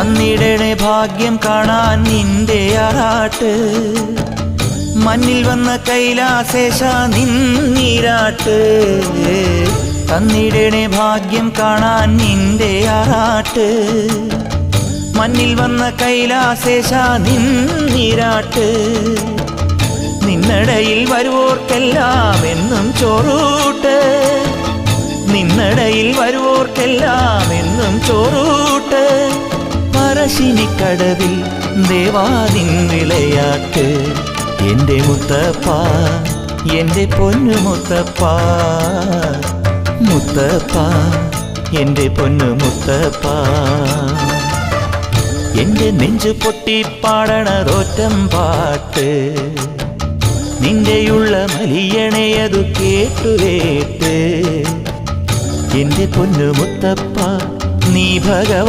തന്നിടണേ ഭാഗ്യം കാണാൻ നിന്റെ ആറാട്ട്. മണ്ണിൽ വന്ന കൈലാസേശ നിന്നീരാട്ട് തന്നിടണേ ഭാഗ്യം കാണാൻ നിന്റെ ആറാട്ട്. മണ്ണിൽ വന്ന കൈലാസേശ നിന്നീരാട്ട് നിന്നടയിൽ വരുവോർക്കെല്ലാം എന്നും ചോറൂട്ട്. നിന്നടയിൽ വരുവോർക്കെല്ലാം എന്നും ചോറൂട്ട്. പറശ്ശിനിക്കടവിൽ ദേവാദിൻ വിളയാട്ട് എന്റെ മുത്തപ്പ എന്റെ പൊന്നു മുത്തപ്പ. മുത്തപ്പ എന്റെ പൊന്നു മുത്തപ്പ. എന്റെ നെഞ്ചു പൊട്ടി പാടണതൊറ്റം പാട്ട്. നിന്റെയുള്ള മലിയണയതു കേട്ടു കേട്ട്. എന്റെ പൊന്നു മുത്തപ്പ നീ ഭഗവാൻ